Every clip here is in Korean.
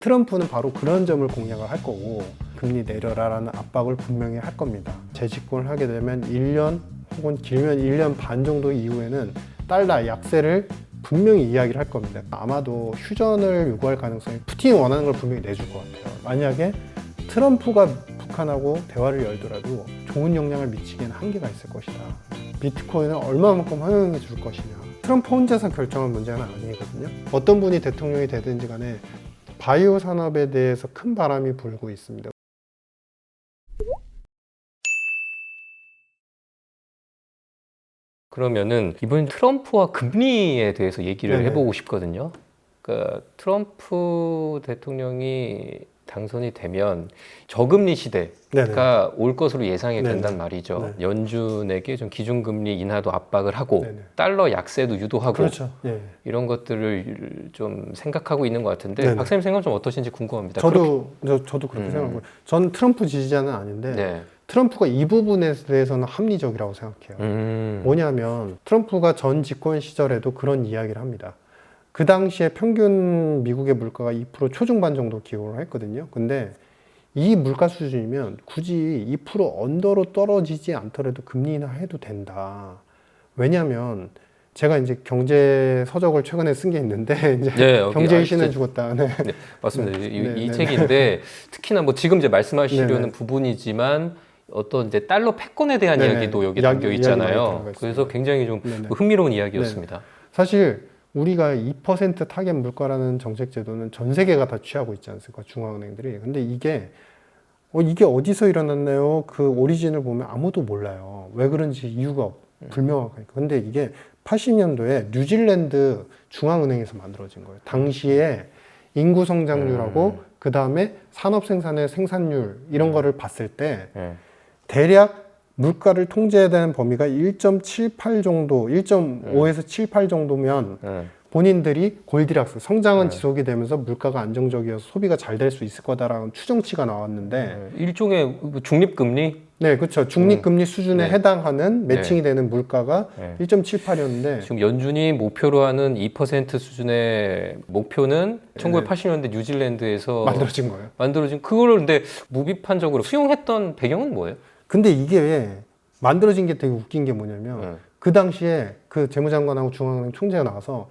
트럼프는 바로 그런 점을 공략을 할 거고 금리 내려라라는 압박을 분명히 할 겁니다. 재집권을 하게 되면 1년 혹은 길면 1년 반 정도 이후에는 달러 약세를 분명히 이야기를 할 겁니다. 아마도 휴전을 요구할 가능성이 푸틴이 원하는 걸 분명히 내줄 것 같아요. 만약에 트럼프가 북한하고 대화를 열더라도 좋은 영향을 미치기에는 한계가 있을 것이다. 비트코인을 얼마만큼 환영해 줄 것이냐. 트럼프 혼자서 결정할 문제는 아니거든요. 어떤 분이 대통령이 되든지 간에 바이오 산업에 대해서 큰 바람이 불고 있습니다. 그러면은 이번 트럼프와 금리에 대해서 얘기를 네네. 해보고 싶거든요. 그러니까 트럼프 대통령이 당선이 되면 저금리 시대가 네네. 올 것으로 예상이 네네. 된단 말이죠. 네. 연준에게 좀 기준금리 인하도 압박을 하고 네네. 달러 약세도 유도하고 그렇죠. 예. 이런 것들을 좀 생각하고 있는 것 같은데 네네. 박사님 생각 좀 어떠신지 궁금합니다. 그렇게- 저도 저, 저도 그렇게 음. 생각하고 전 트럼프 지지자는 아닌데 네. 트럼프가 이 부분에 대해서는 합리적이라고 생각해요. 음. 뭐냐면 트럼프가 전 집권 시절에도 그런 이야기를 합니다. 그 당시에 평균 미국의 물가가 2% 초중반 정도 기록을 했거든요. 근데 이 물가 수준이면 굳이 2% 언더로 떨어지지 않더라도 금리 인하 해도 된다. 왜냐하면 제가 이제 경제 서적을 최근에 쓴 게 있는데 이제 네, 경제의 아, 신은 저- 죽었다. 네. 맞습니다. 이, 네, 이 네, 책인데 특히나 뭐 지금 이제 말씀하시려는 네, 네. 부분이지만 어떤 이제 달러 패권에 대한 네, 네. 이야기도 여기 담겨 있잖아요. 그래서 굉장히 좀 네, 네. 흥미로운 이야기였습니다. 사실 우리가 2% 타겟 물가라는 정책 제도는 전 세계가 다 취하고 있지 않습니까? 중앙은행들이. 근데 이게 어, 이게 어디서 일어났나요? 그 오리진을 보면 아무도 몰라요. 왜 그런지 이유가 없- 불명확하니까. 근데 이게 80년도에 뉴질랜드 중앙은행에서 만들어진 거예요. 당시에 인구 성장률하고 그 다음에 산업 생산의 생산률 이런 거를 봤을 때 네. 대략 물가를 통제해야 되는 범위가 1.78 정도, 1.5에서 78 정도면 네. 본인들이 골디락스 성장은 네. 지속이 되면서 물가가 안정적이어서 소비가 잘 될 수 있을 거다라는 추정치가 나왔는데 네. 일종의 뭐 중립금리 네 그렇죠 중립금리 수준에 네. 해당하는 매칭이 되는 물가가 네. 1.78이었는데 지금 연준이 목표로 하는 2% 수준의 목표는 1980년대 뉴질랜드에서 만들어진 거예요. 만들어진 그거를 근데 무비판적으로 수용했던 배경은 뭐예요? 근데 이게 만들어진 게 되게 웃긴 게 뭐냐면 네. 그 당시에 그 재무장관하고 중앙은행 총재가 나와서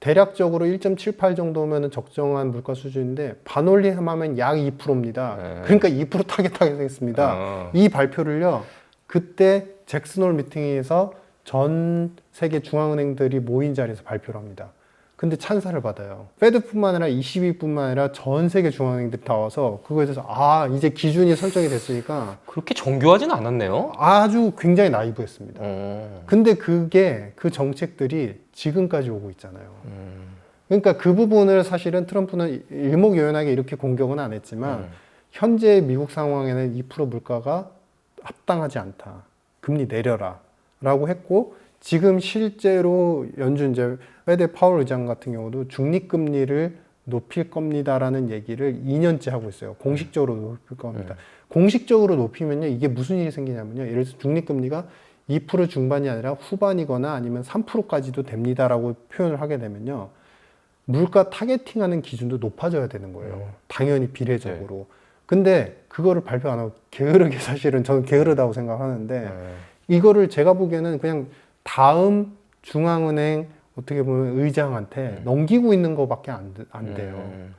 대략적으로 1.78 정도면 적정한 물가 수준인데 반올림하면 약 2%입니다. 네. 그러니까 2% 타겟하겠습니다. 아. 이 발표를요. 그때 잭슨홀 미팅에서 전 세계 중앙은행들이 모인 자리에서 발표를 합니다. 근데 찬사를 받아요. 페드뿐만 아니라 22뿐만 아니라 전 세계 중앙은행들이 다 와서 그거에 대해서 아 이제 기준이 설정이 됐으니까 그렇게 정교하지는 않았네요. 아주 굉장히 나이브했습니다. 어. 근데 그게 그 정책들이 지금까지 오고 있잖아요. 음. 그러니까 그 부분을 사실은 트럼프는 일목요연하게 이렇게 공격은 안 했지만 음. 현재 미국 상황에는 2% 물가가 합당하지 않다. 금리 내려라. 라고 했고 지금 실제로 연준 이제 페드 파월 의장 같은 경우도 중립 금리를 높일 겁니다라는 얘기를 2년째 하고 있어요. 공식적으로 높일 겁니다. 공식적으로 높이면요 이게 무슨 일이 생기냐면요. 예를 들어서 중립 금리가 2% 중반이 아니라 후반이거나 아니면 3%까지도 됩니다라고 표현을 하게 되면요. 물가 타겟팅하는 기준도 높아져야 되는 거예요. 당연히 비례적으로. 근데 그거를 발표 안 하고 게으르게 사실은 저는 게으르다고 생각하는데 네. 이거를 제가 보기에는 그냥 다음 중앙은행 어떻게 보면 의장한테 넘기고 있는 것밖에 안, 돼- 안 돼요. 음.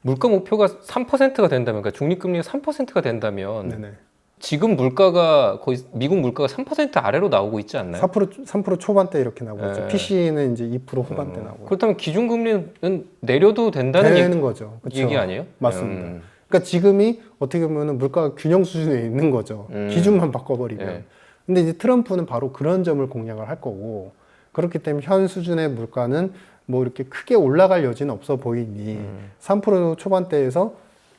물가 목표가 3%가 된다면, 그러니까 중립금리가 3%가 된다면 네네. 지금 물가가 거의 미국 물가가 3% 아래로 나오고 있지 않나요? 4% 3% 초반대 이렇게 나오고 있죠. 네. PC는 이제 2% 후반대 어, 나오고 그렇다면 기준금리는 내려도 된다는 되는 거죠. 얘기, 그쵸? 얘기 아니에요? 맞습니다. 음. 그러니까 지금이 어떻게 보면 물가가 균형 수준에 있는 거죠. 음. 기준만 바꿔버리면. 네. 근데 이제 트럼프는 바로 그런 점을 공략을 할 거고 그렇기 때문에 현 수준의 물가는 뭐 이렇게 크게 올라갈 여지는 없어 보이니 음. 3% 초반대에서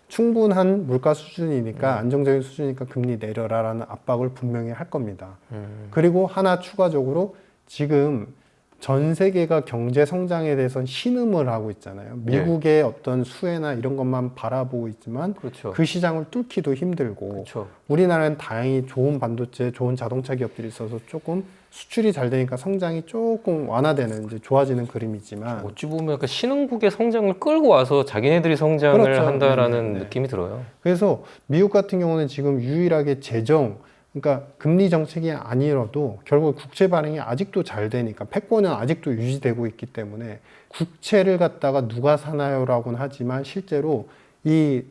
충분한 물가 수준이니까 음. 안정적인 수준이니까 금리 내려라라는 압박을 분명히 할 겁니다. 음. 그리고 하나 추가적으로 지금 전 세계가 경제 성장에 대해서 신음을 하고 있잖아요. 미국의 어떤 수혜나 이런 것만 바라보고 있지만 그렇죠. 그 시장을 뚫기도 힘들고 그렇죠. 우리나라는 다행히 좋은 반도체, 좋은 자동차 기업들이 있어서 조금 수출이 잘 되니까 성장이 조금 완화되는 이제 좋아지는 그림이지만 어찌 보면 그 신흥국의 성장을 끌고 와서 자기네들이 성장을 그렇죠. 한다라는 네, 네. 느낌이 들어요. 그래서 미국 같은 경우는 지금 유일하게 재정 그러니까 금리 정책이 아니어도 결국 국채 발행이 아직도 잘 되니까 패권은 아직도 유지되고 있기 때문에 국채를 갖다가 누가 사나요라고는 하지만 실제로 이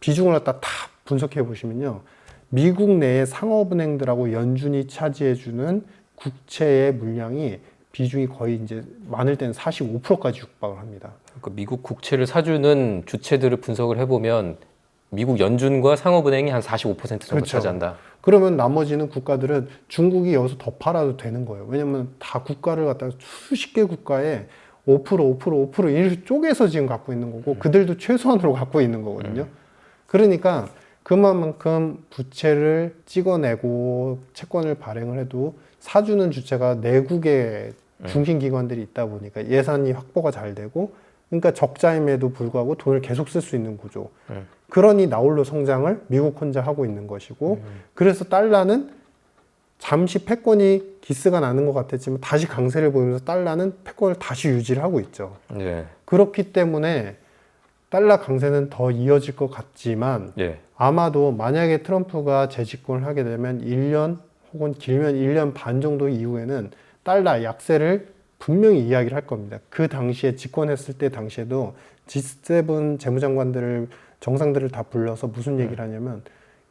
비중을 갖다 다 분석해 보시면요. 미국 내의 상업은행들하고 연준이 차지해주는 국채의 물량이 비중이 거의 이제 많을 때는 45%까지 육박을 합니다. 그러니까 미국 국채를 사주는 주체들을 분석을 해보면 미국 연준과 상업은행이 한 45% 정도 그렇죠. 차지한다. 그러면 나머지는 국가들은 중국이 여기서 더 팔아도 되는 거예요. 왜냐면 다 국가를 갖다가 수십 개 국가에 5% 5% 5% 이렇게 쪼개서 지금 갖고 있는 거고 그들도 최소한으로 갖고 있는 거거든요. 그러니까 그만큼 부채를 찍어내고 채권을 발행을 해도 사주는 주체가 내국의 중심 기관들이 있다 보니까 예산이 확보가 잘 되고 그러니까 적자임에도 불구하고 돈을 계속 쓸 수 있는 구조. 음. 그러니 나홀로 성장을 미국 혼자 하고 있는 것이고 그래서 달러는 잠시 패권이 기스가 나는 것 같았지만 다시 강세를 보이면서 달러는 패권을 다시 유지를 하고 있죠. 예. 그렇기 때문에 달러 강세는 더 이어질 것 같지만 예. 아마도 만약에 트럼프가 재집권을 하게 되면 1년 혹은 길면 1년 반 정도 이후에는 달러 약세를 분명히 이야기를 할 겁니다. 그 당시에 집권했을 때 당시에도 G7 재무장관들을 정상들을 다 불러서 무슨 얘기를 하냐면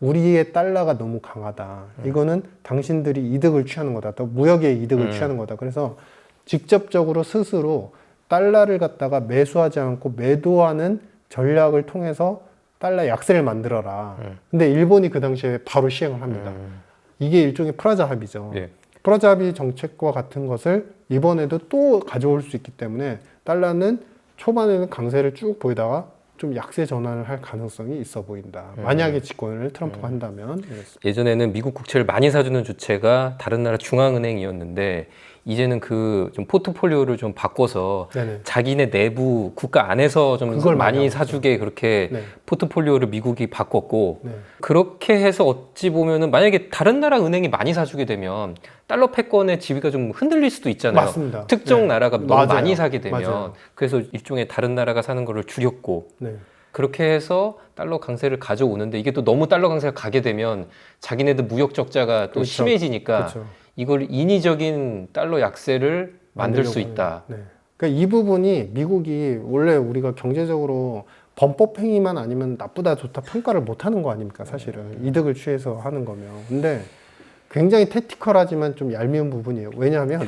우리의 달러가 너무 강하다. 이거는 당신들이 이득을 취하는 거다. 또 무역의 이득을 음. 취하는 거다. 그래서 직접적으로 스스로 달러를 갖다가 매수하지 않고 매도하는 전략을 통해서 달러 약세를 만들어라. 음. 근데 일본이 그 당시에 바로 시행을 합니다. 음. 이게 일종의 프라자 합의죠. 예. 프라자 합의 정책과 같은 것을 이번에도 또 가져올 수 있기 때문에 달러는 초반에는 강세를 쭉 보이다가 좀 약세 전환을 할 가능성이 있어 보인다. 음. 만약에 집권을 트럼프가 한다면. 예전에는 미국 국채를 많이 사주는 주체가 다른 나라 중앙은행이었는데 이제는 그 좀 포트폴리오를 좀 바꿔서 네네. 자기네 내부 국가 안에서 좀 그걸 많이 사주게 그렇게 네. 포트폴리오를 미국이 바꿨고 네. 그렇게 해서 어찌 보면은 만약에 다른 나라 은행이 많이 사주게 되면 달러 패권의 지위가 좀 흔들릴 수도 있잖아요. 맞습니다. 특정 네. 나라가 너무 맞아요. 많이 사게 되면 맞아요. 그래서 일종의 다른 나라가 사는 거를 줄였고 네. 그렇게 해서 달러 강세를 가져오는데 이게 또 너무 달러 강세가 가게 되면 자기네들 무역 적자가 또 그렇죠. 심해지니까 그렇죠. 이걸 인위적인 달러 약세를 만들 수 있다. 네. 그러니까 이 부분이 미국이 원래 우리가 경제적으로 범법 행위만 아니면 나쁘다 좋다 평가를 못 하는 거 아닙니까 사실은 음. 이득을 취해서 하는 거면 근데 굉장히 테티컬하지만 좀 얄미운 부분이에요 왜냐하면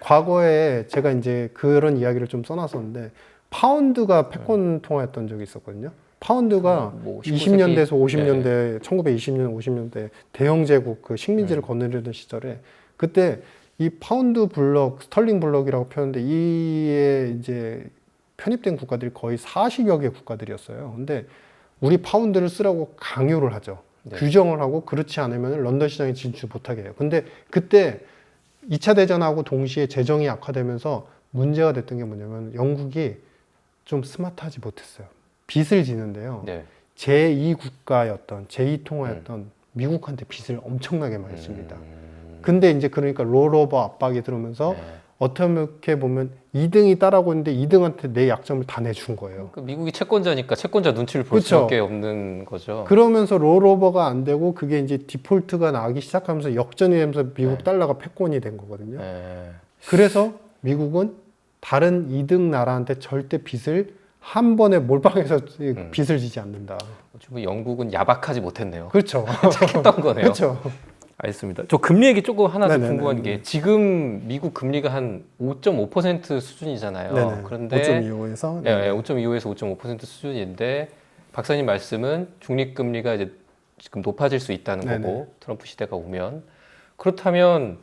과거에 제가 이제 그런 이야기를 좀 써놨었는데 파운드가 패권 통화였던 적이 있었거든요 파운드가 뭐 20년대에서 19세기 50년대, 1920년, 50년대 대영 제국 그 식민지를 거느리던 시절에 그때 이 파운드 블럭, 스털링 블럭이라고 표현하는데 이에 이제 편입된 국가들이 거의 40여 개 국가들이었어요. 근데 우리 파운드를 쓰라고 강요를 하죠. 네. 규정을 하고 그렇지 않으면 런던 시장에 진출 못하게 해요. 근데 그때 2차 대전하고 동시에 재정이 악화되면서 문제가 됐던 게 뭐냐면 영국이 좀 스마트하지 못했어요. 빚을 지는데요. 네. 제2 국가였던 제2 통화였던 미국한테 빚을 엄청나게 많이 집니다. 근데 이제 그러니까 롤오버 압박이 들어오면서 네. 어떻게 보면 2등이 따라오고 있는데 2등한테 내 약점을 다 내준 거예요. 그 미국이 채권자니까 채권자 눈치를 볼 그쵸. 수밖에 없는 거죠. 그러면서 롤오버가 안 되고 그게 이제 디폴트가 나기 시작하면서 역전이 되면서 미국 네. 달러가 패권이 된 거거든요. 네. 그래서 미국은 다른 2등 나라한테 절대 빚을 한 번에 몰빵해서 음. 빚을 지지 않는다. 어쩌면 영국은 야박하지 못했네요. 그렇죠. 착했던 거네요. 그렇죠. 알겠습니다. 저 금리 얘기 조금 하나 더. 궁금한 게 지금 미국 금리가 한 5.5% 수준이잖아요. 네네. 그런데 5.25에서 예, 예, 5.25에서 5.5% 수준인데 박사님 말씀은 중립 금리가 이제 지금 높아질 수 있다는 네네. 거고 트럼프 시대가 오면 그렇다면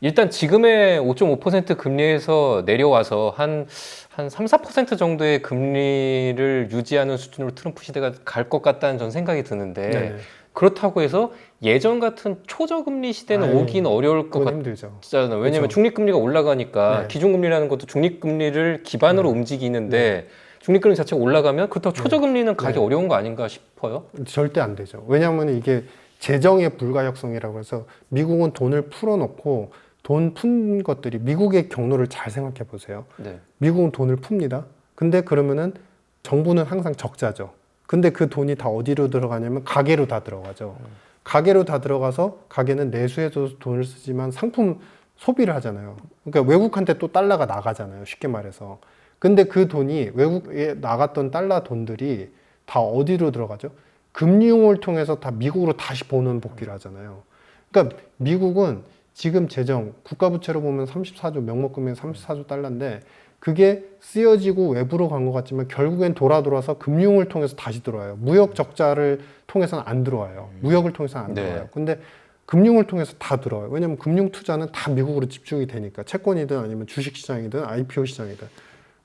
일단 지금의 5.5% 금리에서 내려와서 한, 한 3, 4% 정도의 금리를 유지하는 수준으로 트럼프 시대가 갈 것 같다는 전 생각이 드는데 네네. 그렇다고 해서 예전 같은 초저금리 시대는 아유, 오긴 어려울 것. 같잖아요. 왜냐하면 그렇죠. 중립금리가 올라가니까 네. 기준금리라는 것도 중립금리를 기반으로 움직이는데 중립금리 자체가 올라가면 그렇다고 초저금리는 가기 네. 어려운 거 아닌가 싶어요. 절대 안 되죠. 왜냐하면 이게 재정의 불가역성이라고 해서 미국은 돈을 풀어놓고 돈 푼 것들이 미국의 경로를 잘 생각해 보세요. 네. 미국은 돈을 풉니다. 근데 그러면은 정부는 항상 적자죠. 근데 그 돈이 다 어디로 들어가냐면 가게로 다 들어가죠. 가게로 다 들어가서 가게는 내수에서 돈을 쓰지만 상품 소비를 하잖아요. 그러니까 외국한테 또 달러가 나가잖아요. 쉽게 말해서. 근데 그 돈이 외국에 나갔던 달러 돈들이 다 어디로 들어가죠? 금융을 통해서 다 미국으로 다시 보는 복귀를 하잖아요. 그러니까 미국은 지금 재정 국가 부채로 보면 34조 명목금액 34조 달러인데 그게 쓰여지고 외부로 간 것 같지만 결국엔 돌아 돌아서 금융을 통해서 다시 들어와요. 무역 적자를 통해서는 안 들어와요. 무역을 통해서는 안 네. 들어와요. 근데 금융을 통해서 다 들어와요. 왜냐하면 금융 투자는 다 미국으로 집중이 되니까 채권이든 아니면 주식 시장이든 IPO 시장이든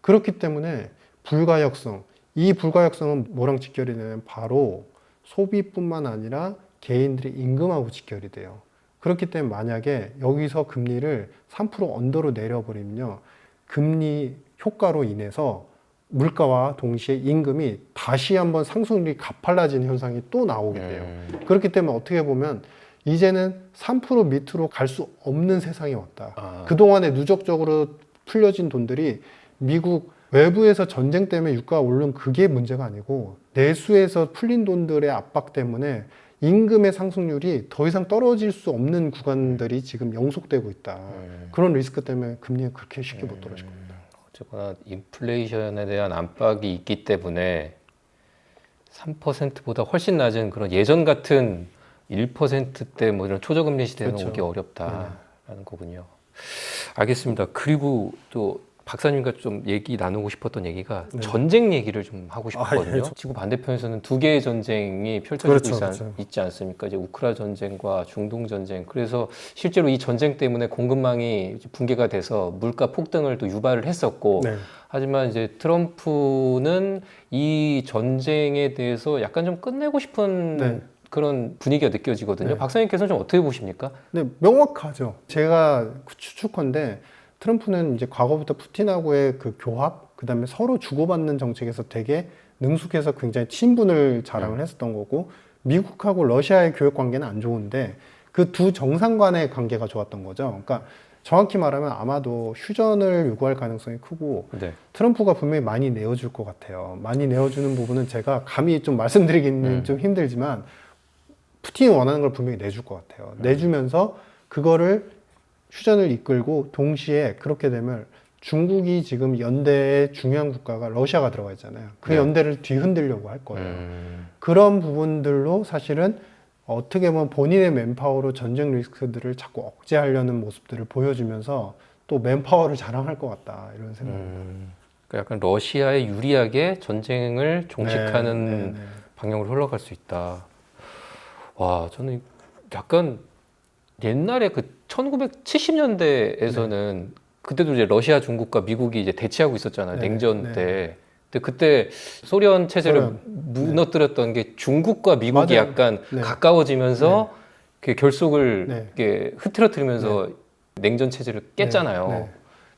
그렇기 때문에 불가역성 이 불가역성은 뭐랑 직결이 되냐면 바로 소비뿐만 아니라 개인들의 임금하고 직결이 돼요. 그렇기 때문에 만약에 여기서 금리를 3% 언더로 내려버리면요. 금리 효과로 인해서 물가와 동시에 임금이 다시 한번 상승률이 가팔라지는 현상이 또 나오게 돼요. 음. 그렇기 때문에 어떻게 보면 이제는 3% 밑으로 갈 수 없는 세상이 왔다. 아. 그동안에 누적적으로 풀려진 돈들이 미국 외부에서 전쟁 때문에 유가가 오른 그게 문제가 아니고 내수에서 풀린 돈들의 압박 때문에 임금의 상승률이 더 이상 떨어질 수 없는 구간들이 지금 영속되고 있다. 음. 그런 리스크 때문에 금리가 그렇게 쉽게 못 떨어질 겁니다. 어쨌거나 인플레이션에 대한 압박이 있기 때문에 3%보다 훨씬 낮은 그런 예전 같은 1%대 뭐 이런 초저금리 시대는 그렇죠. 오기 어렵다라는 거군요. 알겠습니다. 그리고 또 박사님과 좀 얘기 나누고 싶었던 얘기가 네. 전쟁 얘기를 좀 하고 싶었거든요. 아, 예, 저- 지구 반대편에서는 두 개의 전쟁이 펼쳐지고 그렇죠, 있지, 않, 그렇죠. 있지 않습니까? 이제 우크라 전쟁과 중동 전쟁. 그래서 실제로 이 전쟁 때문에 공급망이 붕괴가 돼서 물가 폭등을 또 유발을 했었고 네. 하지만 이제 트럼프는 이 전쟁에 대해서 약간 좀 끝내고 싶은 네. 그런 분위기가 느껴지거든요. 네. 박사님께서는 좀 어떻게 보십니까? 네, 명확하죠. 제가 추측컨대 트럼프는 이제 과거부터 푸틴하고의 그 교합, 그 다음에 서로 주고받는 정책에서 되게 능숙해서 굉장히 친분을 자랑을 했었던 거고, 미국하고 러시아의 교역 관계는 안 좋은데, 그 두 정상 간의 관계가 좋았던 거죠. 그러니까 정확히 말하면 아마도 휴전을 요구할 가능성이 크고, 네. 트럼프가 분명히 많이 내어줄 것 같아요. 많이 내어주는 부분은 제가 감히 좀 말씀드리기는 음. 좀 힘들지만 푸틴이 원하는 걸 분명히 내줄 것 같아요. 내주면서 그거를 휴전을 이끌고 동시에 그렇게 되면 중국이 지금 연대의 중요한 국가가 러시아가 들어가 있잖아요. 그 네. 연대를 뒤흔들려고 할 거예요. 음, 그런 부분들로 사실은 어떻게 보면 본인의 맨파워로 전쟁 리스크들을 자꾸 억제하려는 모습들을 보여주면서 또 맨파워를 자랑할 것 같다 이런 생각. 음, 그러니까 약간 러시아에 유리하게 전쟁을 종식하는 네, 네, 네. 방향으로 흘러갈 수 있다. 와, 저는 약간 옛날에 그 1970년대에서는 그때도 이제 러시아, 중국과 미국이 이제 대치하고 있었잖아요. 네, 냉전 네. 때. 근데 그때 소련 체제를 소련. 무너뜨렸던 게 중국과 미국이 맞아요. 약간 네. 가까워지면서 그 결속을 네. 이렇게 흐트러뜨리면서 냉전 체제를 깼잖아요. 네,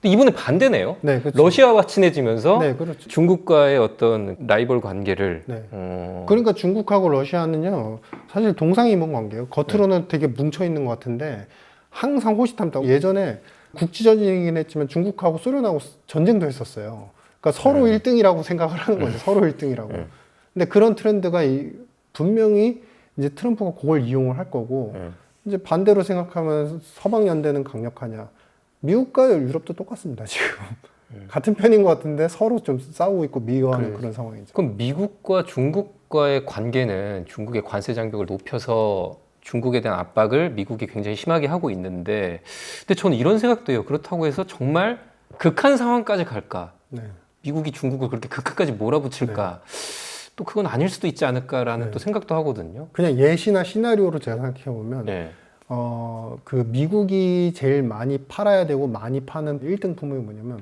근데 이번에 반대네요. 네, 그렇죠. 러시아와 친해지면서 네, 그렇죠. 중국과의 어떤 라이벌 관계를 네. 어, 그러니까 중국하고 러시아는요 사실 동상이몽 관계예요. 네. 겉으로는 되게 뭉쳐 있는 것 같은데 항상 호시탐탐. 예전에 국지전이긴 했지만 중국하고 소련하고 전쟁도 했었어요. 그러니까 서로 네. 1등이라고 생각을 하는 거죠. 서로 1등이라고. 네. 근데 그런 트렌드가 이- 분명히 이제 트럼프가 그걸 이용을 할 거고 네. 이제 반대로 생각하면 서방 연대는 강력하냐? 미국과 유럽도 똑같습니다 지금. 같은 편인 것 같은데 서로 좀 싸우고 있고 미워하는 네. 그래. 그런 상황이죠. 그럼 미국과 중국과의 관계는 중국의 관세 장벽을 높여서 중국에 대한 압박을 미국이 굉장히 심하게 하고 있는데, 근데 저는 이런 생각도 해요. 그렇다고 해서 정말 극한 상황까지 갈까? 네. 미국이 중국을 그렇게 극한까지 몰아붙일까? 또 그건 아닐 수도 있지 않을까라는 네. 또 생각도 하거든요. 그냥 예시나 시나리오로 제가 생각해 보면 네. 어, 그 미국이 제일 많이 팔아야 되고 많이 파는 1등 품목이 뭐냐면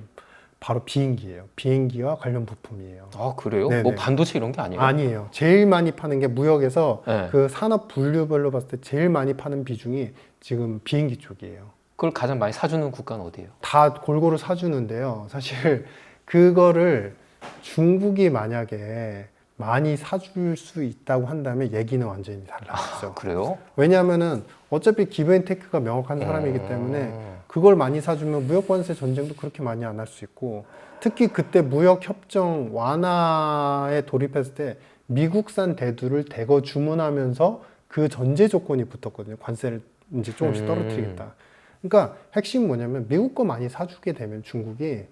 바로 비행기예요. 비행기와 관련 부품이에요. 아 그래요? 네네. 뭐 반도체 이런 게 아니에요? 아니에요. 제일 많이 파는 게 무역에서 네. 그 산업 분류별로 봤을 때 제일 많이 파는 비중이 지금 비행기 쪽이에요. 그걸 가장 많이 사주는 국가는 어디예요? 다 골고루 사주는데요. 사실 그거를 중국이 만약에 많이 사줄 수 있다고 한다면 얘기는 완전히 달라지죠. 그래요? 왜냐하면은 어차피 기브앤테크가 명확한 사람이기 음. 때문에 그걸 많이 사주면 무역 관세 전쟁도 그렇게 많이 안 할 수 있고 특히 그때 무역 협정 완화에 돌입했을 때 미국산 대두를 대거 주문하면서 그 전제 조건이 붙었거든요. 관세를 이제 조금씩 음. 떨어뜨리겠다. 그러니까 핵심 뭐냐면 미국 거 많이 사주게 되면 중국이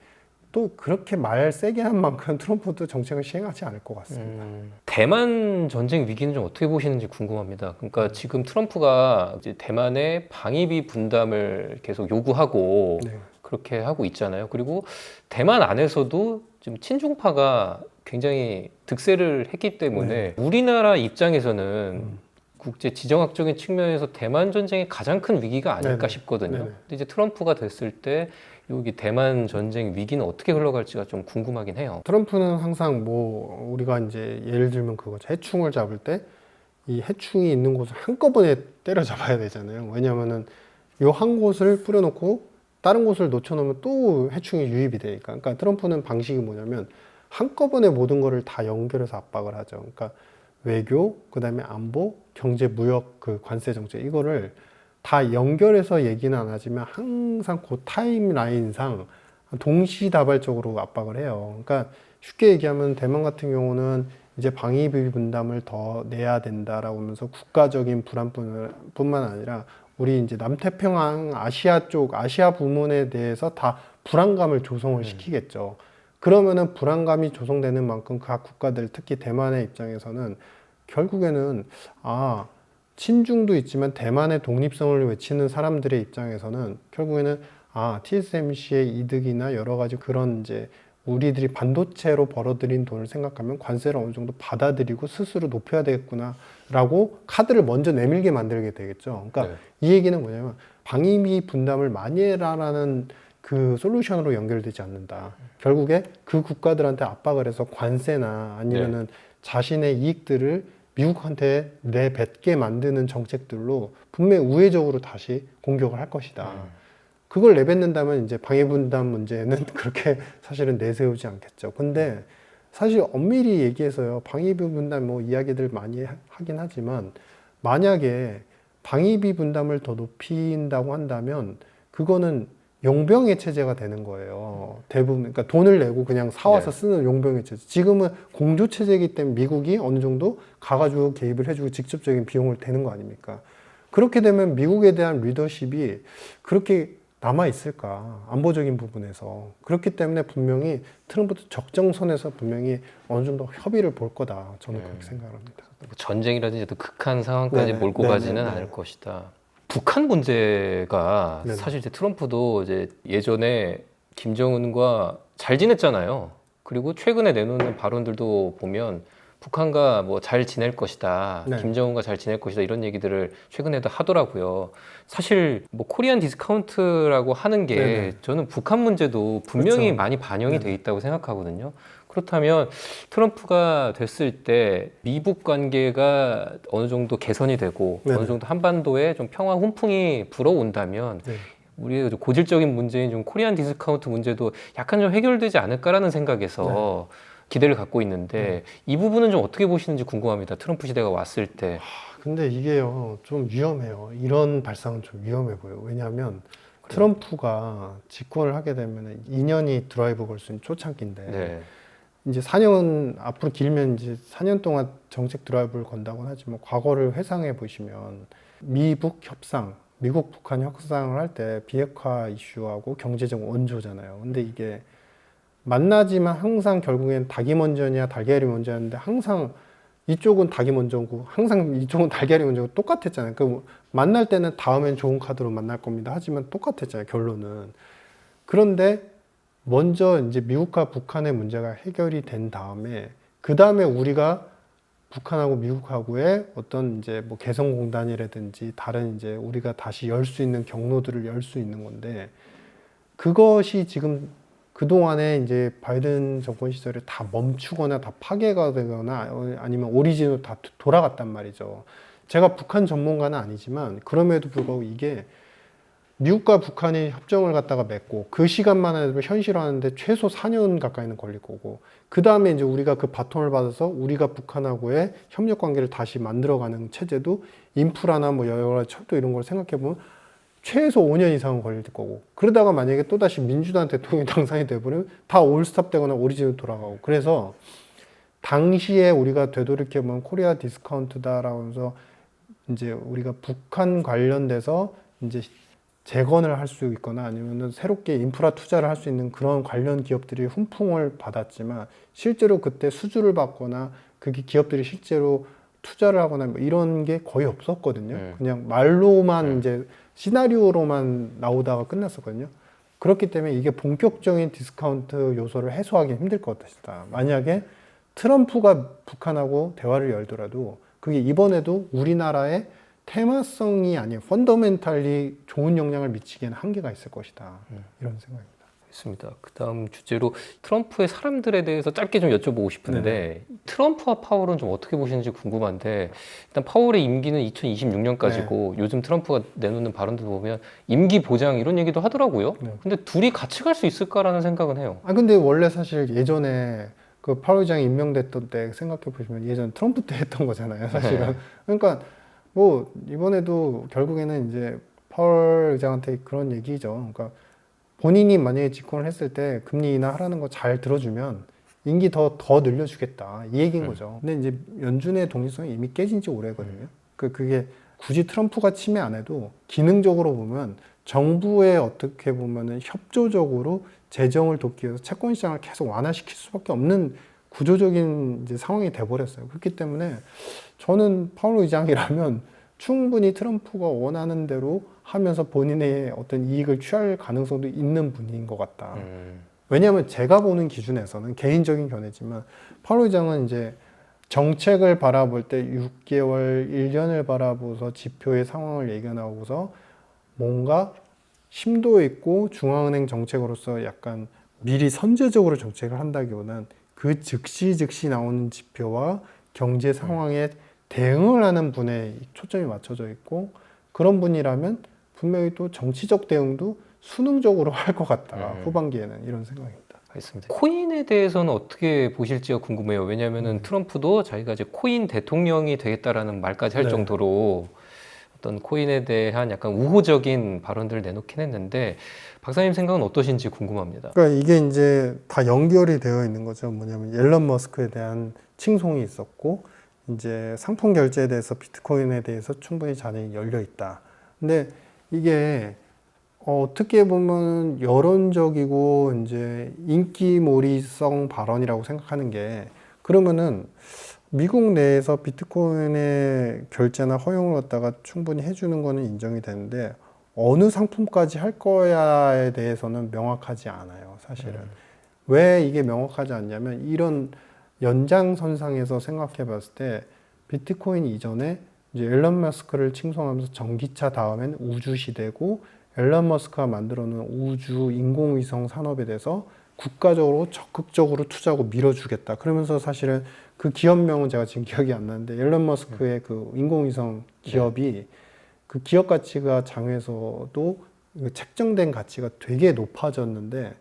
또 그렇게 말 세게 한 만큼 트럼프도 정책을 시행하지 않을 것 같습니다. 음, 대만 전쟁 위기는 좀 어떻게 보시는지 궁금합니다. 그러니까 지금 트럼프가 이제 대만의 방위비 분담을 계속 요구하고 네. 그렇게 하고 있잖아요. 그리고 대만 안에서도 지금 친중파가 굉장히 득세를 했기 때문에 우리나라 입장에서는 네. 음. 국제 지정학적인 측면에서 대만 전쟁의 가장 큰 위기가 아닐까 네네. 싶거든요. 네네. 근데 이제 트럼프가 됐을 때 여기 대만 전쟁 위기는 어떻게 흘러갈지가 좀 궁금하긴 해요. 트럼프는 항상 뭐 우리가 이제 예를 들면 그거죠. 해충을 잡을 때 이 해충이 있는 곳을 한꺼번에 때려잡아야 되잖아요. 왜냐면은 요 한 곳을 뿌려놓고 다른 곳을 놓쳐놓으면 또 해충이 유입이 되니까. 그러니까 트럼프는 방식이 뭐냐면 한꺼번에 모든 거를 다 연결해서 압박을 하죠. 그러니까 외교, 그다음에 안보, 경제, 무역, 그 관세 정책 이거를 다 연결해서 얘기는 안 하지만 항상 그 타임라인상 동시다발적으로 압박을 해요. 그러니까 쉽게 얘기하면 대만 같은 경우는 이제 방위비 분담을 더 내야 된다라고 하면서 국가적인 불안뿐만 아니라 우리 이제 남태평양 아시아 쪽 아시아 부문에 대해서 다 불안감을 조성을 시키겠죠. 그러면은 불안감이 조성되는 만큼 각 국가들 특히 대만의 입장에서는 결국에는 아 친중도 있지만 대만의 독립성을 외치는 사람들의 입장에서는 결국에는 아 TSMC의 이득이나 여러 가지 그런 이제 우리들이 반도체로 벌어들인 돈을 생각하면 관세를 어느 정도 받아들이고 스스로 높여야 되겠구나라고 카드를 먼저 내밀게 만들게 되겠죠. 그러니까 네. 이 얘기는 뭐냐면 방위비 분담을 많이 해라라는 그 솔루션으로 연결되지 않는다. 결국에 그 국가들한테 압박을 해서 관세나 아니면은 자신의 이익들을 미국한테 내뱉게 만드는 정책들로 분명히 우회적으로 다시 공격을 할 것이다. 그걸 내뱉는다면 이제 방위분담 문제는 그렇게 사실은 내세우지 않겠죠. 근데 사실 엄밀히 얘기해서요, 방위비 분담 뭐 이야기들 많이 하- 하긴 하지만 만약에 방위비 분담을 더 높인다고 한다면 그거는 용병의 체제가 되는 거예요. 대부분 그러니까 돈을 내고 그냥 사와서 네. 쓰는 용병의 체제. 지금은 공조 체제이기 때문에 미국이 어느 정도 가가지고 개입을 해주고 직접적인 비용을 대는 거 아닙니까? 그렇게 되면 미국에 대한 리더십이 그렇게 남아 있을까 안보적인 부분에서 그렇기 때문에 분명히 트럼프도 적정선에서 분명히 어느 정도 협의를 볼 거다 저는 네. 그렇게 생각합니다. 뭐 전쟁이라든지 또 극한 상황까지 네네, 몰고 네네, 가지는 네네. 않을 것이다. 북한 문제가 네네. 사실 이제 트럼프도 이제 예전에 김정은과 잘 지냈잖아요. 그리고 최근에 내놓는 발언들도 보면 북한과 뭐 잘 지낼 것이다. 네. 김정은과 잘 지낼 것이다. 이런 얘기들을 최근에도 하더라고요. 사실 뭐 코리안 디스카운트라고 하는 게 네네. 저는 북한 문제도 분명히 그렇죠. 많이 반영이 네네. 돼 있다고 생각하거든요. 그렇다면 트럼프가 됐을 때 미북 관계가 어느 정도 개선이 되고 네네. 어느 정도 한반도에 좀 평화 훈풍이 불어온다면 네. 우리의 좀 고질적인 문제인 좀 코리안 디스카운트 문제도 약간 좀 해결되지 않을까라는 생각에서 기대를 갖고 있는데 이 부분은 좀 어떻게 보시는지 궁금합니다. 트럼프 시대가 왔을 때. 근데 이게요 좀 위험해요. 이런 발상은 좀 위험해 보여요. 왜냐하면 트럼프가 집권을 하게 되면 2년이 드라이브 걸 수 있는 초창기인데 네. 이제 4년 앞으로 길면 이제 4년 동안 정책 드라이브를 건다고는 하지만 과거를 회상해 보시면 미북 협상, 미국 북한 협상을 할 때 비핵화 이슈하고 경제적 원조잖아요. 근데 이게 만나지만 항상 결국엔 닭이 먼저냐 달걀이 먼저였는데 항상 이쪽은 닭이 먼저고 항상 이쪽은 달걀이 먼저고 똑같았잖아요. 그 만날 때는 다음엔 좋은 카드로 만날 겁니다. 하지만 똑같았잖아요. 결론은. 그런데 먼저 이제 미국과 북한의 문제가 해결이 된 다음에 그 다음에 우리가 북한하고 미국하고의 어떤 이제 뭐 개성공단이라든지 다른 이제 우리가 다시 열 수 있는 경로들을 열 수 있는 건데 그것이 지금 그동안에 이제 바이든 정권 시절에 다 멈추거나 다 파괴가 되거나 아니면 오리진으로 다 돌아갔단 말이죠. 제가 북한 전문가는 아니지만 그럼에도 불구하고 이게 미국과 북한이 협정을 갖다가 맺고 그 시간만 해도 현실화하는데 최소 4년 가까이는 걸릴 거고 그 다음에 이제 우리가 그 바톤을 받아서 우리가 북한하고의 협력 관계를 다시 만들어가는 체제도 인프라나 뭐 여러 가지 철도 이런 걸 생각해 보면 최소 5년 이상은 걸릴 거고 그러다가 만약에 또 다시 민주당 대통령이 당선이 돼버리면 다 올스탑 되거나 오리진으로 돌아가고. 그래서 당시에 우리가 되돌이켜 보면 코리아 디스카운트다라고 하면서 이제 우리가 북한 관련돼서 이제 재건을 할 수 있거나 아니면은 새롭게 인프라 투자를 할 수 있는 그런 관련 기업들이 훈풍을 받았지만 실제로 그때 수주를 받거나 그게 기업들이 실제로 투자를 하거나 뭐 이런 게 거의 없었거든요. 네. 그냥 말로만 이제 시나리오로만 나오다가 끝났었거든요. 그렇기 때문에 이게 본격적인 디스카운트 요소를 해소하기 힘들 것 같다. 만약에 트럼프가 북한하고 대화를 열더라도 그게 이번에도 우리나라의 테마성이 아닌 펀더멘탈리 좋은 영향을 미치기에는 한계가 있을 것이다. 이런 생각입니다. 있습니다. 그 다음 주제로 트럼프의 사람들에 대해서 짧게 좀 여쭤보고 싶은데 트럼프와 파월은 좀 어떻게 보시는지 궁금한데 일단 파월의 임기는 2026년까지고 요즘 트럼프가 내놓는 발언들 보면 임기 보장 이런 얘기도 하더라고요. 네. 근데 둘이 같이 갈 수 있을까라는 생각은 해요. 아 근데 원래 사실 예전에 그 파월 의장이 임명됐던 때 생각해 보시면 예전 트럼프 때 했던 거잖아요, 사실은. 그러니까 뭐 이번에도 결국에는 이제 파월 의장한테 그런 얘기죠. 그러니까 본인이 만약에 집권을 했을 때 금리 인하하라는 거 잘 들어주면 임기 더 더 늘려주겠다 이 얘기인 음. 거죠. 근데 이제 연준의 독립성이 이미 깨진 지 오래거든요. 그 그게 굳이 트럼프가 침해 안 해도 기능적으로 보면 정부의 어떻게 보면은 협조적으로 재정을 돕기 위해서 채권 시장을 계속 완화시킬 수밖에 없는 구조적인 이제 상황이 돼버렸어요. 그렇기 때문에 저는 파월 의장이라면 충분히 트럼프가 원하는 대로 하면서 본인의 어떤 이익을 취할 가능성도 있는 분인 것 같다. 음, 왜냐하면 제가 보는 기준에서는 개인적인 견해지만 파월 의장은 이제 정책을 바라볼 때 6개월, 1년을 바라보서 지표의 상황을 예견하고서 뭔가 심도 있고 중앙은행 정책으로서 약간 미리 선제적으로 정책을 한다기보다는 그 즉시 즉시 나오는 지표와 경제 상황에 대응을 하는 분에 초점이 맞춰져 있고 그런 분이라면 분명히 또 정치적 대응도 수능적으로 할 것 같다 음. 후반기에는 이런 생각입니다. 알겠습니다. 코인에 대해서는 어떻게 보실지가 궁금해요. 왜냐하면은 트럼프도 자기가 이제 코인 대통령이 되겠다라는 말까지 할 네. 정도로 어떤 코인에 대한 약간 우호적인 발언들을 내놓긴 했는데 박사님 생각은 어떠신지 궁금합니다. 그러니까 이게 이제 다 연결이 되어 있는 거죠. 뭐냐면 앨런 머스크에 대한 칭송이 있었고 이제 상품 결제에 대해서 비트코인에 대해서 충분히 잔이 열려 있다. 근데 이게 어, 어떻게 보면 여론적이고 이제 인기몰이성 발언이라고 생각하는 게 그러면은 미국 내에서 비트코인의 결제나 허용을 갖다가 충분히 해주는 거는 인정이 되는데 어느 상품까지 할 거야에 대해서는 명확하지 않아요, 사실은. 왜 이게 명확하지 않냐면 이런 연장선상에서 생각해 봤을 때 비트코인 이전에 이제 앨런 머스크를 칭송하면서 전기차 다음엔 우주 시대고 앨런 머스크가 만들어 놓은 우주 인공위성 산업에 대해서 국가적으로 적극적으로 투자하고 밀어주겠다. 그러면서 사실은 그 기업명은 제가 지금 기억이 안 나는데 앨런 머스크의 그 인공위성 기업이 그 기업 가치가 장에서도 그 책정된 가치가 되게 높아졌는데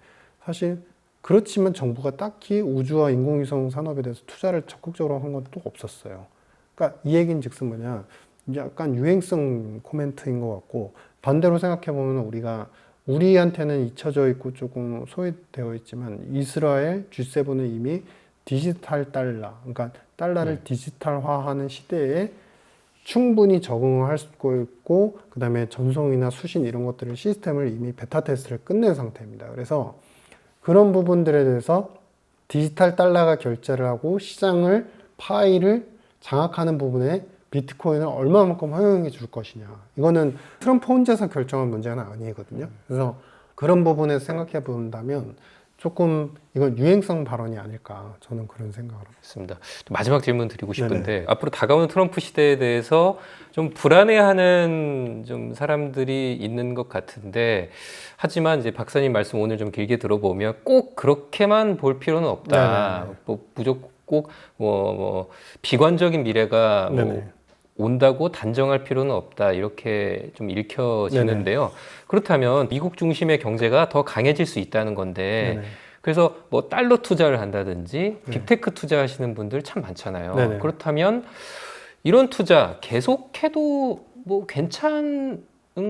사실 그렇지만 정부가 딱히 우주와 인공위성 산업에 대해서 투자를 적극적으로 한 건 또 없었어요. 그러니까 이 얘기는 즉슨 뭐냐 약간 유행성 코멘트인 것 같고 반대로 생각해 보면 우리가 우리한테는 잊혀져 있고 조금 소외되어 있지만 이스라엘 G7은 이미 디지털 달러, 그러니까 달러를 디지털화하는 시대에 충분히 적응할 수 있고 그 다음에 전송이나 수신 이런 것들을 시스템을 이미 베타 테스트를 끝낸 상태입니다. 그래서 그런 부분들에 대해서 디지털 달러가 결제를 하고 시장을 파일을 장악하는 부분에 비트코인을 얼마만큼 허용해 줄 것이냐. 이거는 트럼프 혼자서 결정한 문제는 아니거든요. 그래서 그런 부분에서 생각해 본다면 조금 이건 유행성 발언이 아닐까 저는 그런 생각을 합니다. 있습니다. 마지막 질문 드리고 싶은데 앞으로 다가오는 트럼프 시대에 대해서 좀 불안해하는 좀 사람들이 있는 것 같은데 하지만 이제 박사님 말씀 오늘 좀 길게 들어보면 꼭 그렇게만 볼 필요는 없다. 네네. 뭐 무조건 꼭 뭐, 뭐 비관적인 미래가 뭐 네네. 온다고 단정할 필요는 없다 이렇게 좀 읽혀지는데요. 그렇다면 미국 중심의 경제가 더 강해질 수 있다는 건데 네네. 그래서 뭐 달러 투자를 한다든지 빅테크 투자하시는 분들 참 많잖아요. 네네. 그렇다면 이런 투자 계속해도 뭐 괜찮을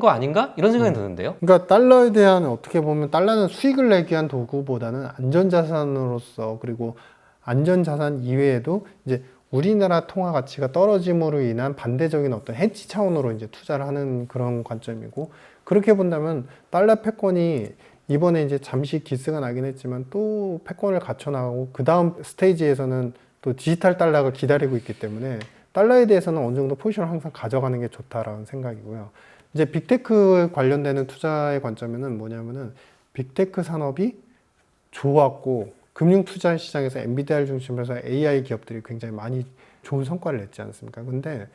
거 아닌가? 이런 생각이 드는데요. 그러니까 달러에 대한 어떻게 보면 달러는 수익을 내기 위한 도구보다는 안전자산으로서 그리고 안전자산 이외에도 이제 우리나라 통화 가치가 떨어짐으로 인한 반대적인 어떤 해치 차원으로 이제 투자를 하는 그런 관점이고 그렇게 본다면 달러 패권이 이번에 이제 잠시 기스가 나긴 했지만 또 패권을 갖춰 나가고 그 다음 스테이지에서는 또 디지털 달러가 기다리고 있기 때문에 달러에 대해서는 어느 정도 포지션을 항상 가져가는 게 좋다라는 생각이고요. 이제 빅테크 관련되는 투자의 관점에는 뭐냐면은 빅테크 산업이 좋았고 금융 투자 시장에서 엔비디아를 중심으로 해서 AI 기업들이 굉장히 많이 좋은 성과를 냈지 않습니까? 근데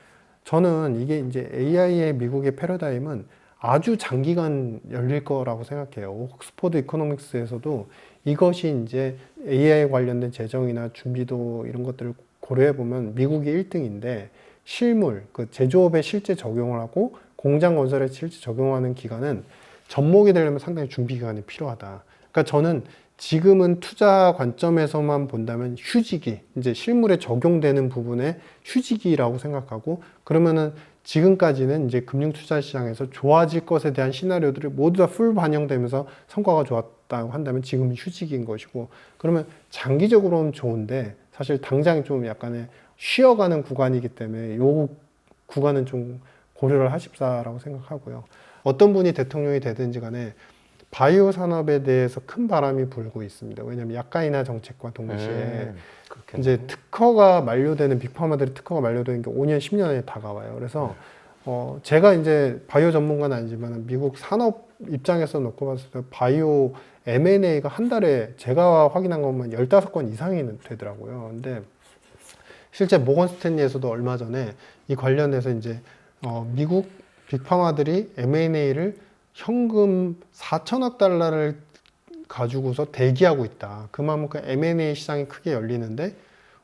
저는 이게 이제 AI의 미국의 패러다임은 아주 장기간 열릴 거라고 생각해요. 옥스퍼드 이코노믹스에서도 이것이 이제 AI 관련된 재정이나 준비도 이런 것들을 고려해 보면 미국이 1등인데 실물, 그 제조업에 실제 적용을 하고 공장 건설에 실제 적용하는 기간은 접목이 되려면 상당히 준비 기간이 필요하다. 그러니까 저는 지금은 투자 관점에서만 본다면 휴지기, 이제 실물에 적용되는 부분의 휴지기라고 생각하고 그러면은 지금까지는 이제 금융 투자 시장에서 좋아질 것에 대한 시나리오들이 모두 다 풀 반영되면서 성과가 좋았다고 한다면 지금은 휴지기인 것이고 그러면 장기적으로는 좋은데 사실 당장 좀 약간의 쉬어가는 구간이기 때문에 요 구간은 좀 고려를 하십사라고 생각하고요. 어떤 분이 대통령이 되든지 간에 바이오 산업에 대해서 큰 바람이 불고 있습니다. 왜냐하면 약간이나 정책과 동시에 음. 이제 특허가 만료되는 빅파마들이 특허가 만료되는 게 5년, 10년에 다가와요. 그래서 어 제가 이제 바이오 전문가는 아니지만 미국 산업 입장에서 놓고 봤을 때 바이오 M&A가 한 달에 제가 확인한 것만 15건 이상이 되더라고요. 근데 실제 모건 스탠리에서도 얼마 전에 이 관련해서 이제 어 미국 빅파마들이 M&A를 현금 4천억 달러를 가지고서 대기하고 있다. 그만큼 M&A 시장이 크게 열리는데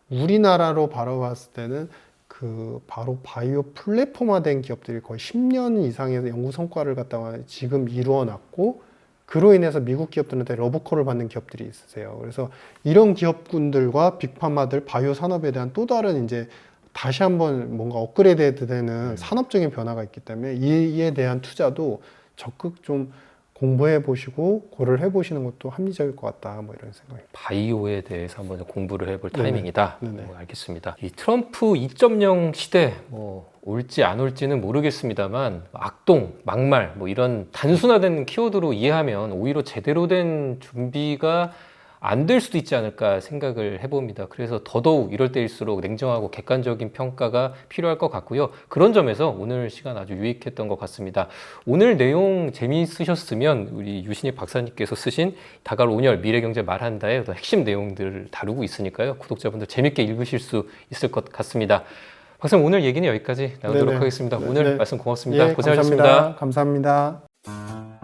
우리나라로 바라봤을 때는 그 바로 바이오 플랫폼화된 기업들이 거의 10년 이상의 연구 성과를 갖다가 지금 이루어놨고 그로 인해서 미국 기업들한테 러브콜을 받는 기업들이 있으세요. 그래서 이런 기업군들과 빅파마들 바이오 산업에 대한 또 다른 이제 다시 한번 뭔가 업그레이드 되는 산업적인 변화가 있기 때문에 이에 대한 투자도 적극 좀 공부해 보시고 고려를 해 보시는 것도 합리적일 것 같다. 뭐 이런 생각이. 바이오에 대해서 한번 공부를 해볼 네네. 타이밍이다. 네네. 뭐 알겠습니다. 이 트럼프 2.0 시대 뭐 올지 안 올지는 모르겠습니다만 악동, 막말 뭐 이런 단순화된 키워드로 이해하면 오히려 제대로 된 준비가 안 될 수도 있지 않을까 생각을 해봅니다. 그래서 더더욱 이럴 때일수록 냉정하고 객관적인 평가가 필요할 것 같고요. 그런 점에서 오늘 시간 아주 유익했던 것 같습니다. 오늘 내용 재미있으셨으면 우리 유신희 박사님께서 쓰신 다갈 온열 미래경제 말한다의 핵심 내용들을 다루고 있으니까요. 구독자분들 재밌게 읽으실 수 있을 것 같습니다. 박사님 오늘 얘기는 여기까지 나누도록 네네. 하겠습니다. 네, 오늘 네. 말씀 고맙습니다. 예, 고생하셨습니다. 감사합니다. 감사합니다.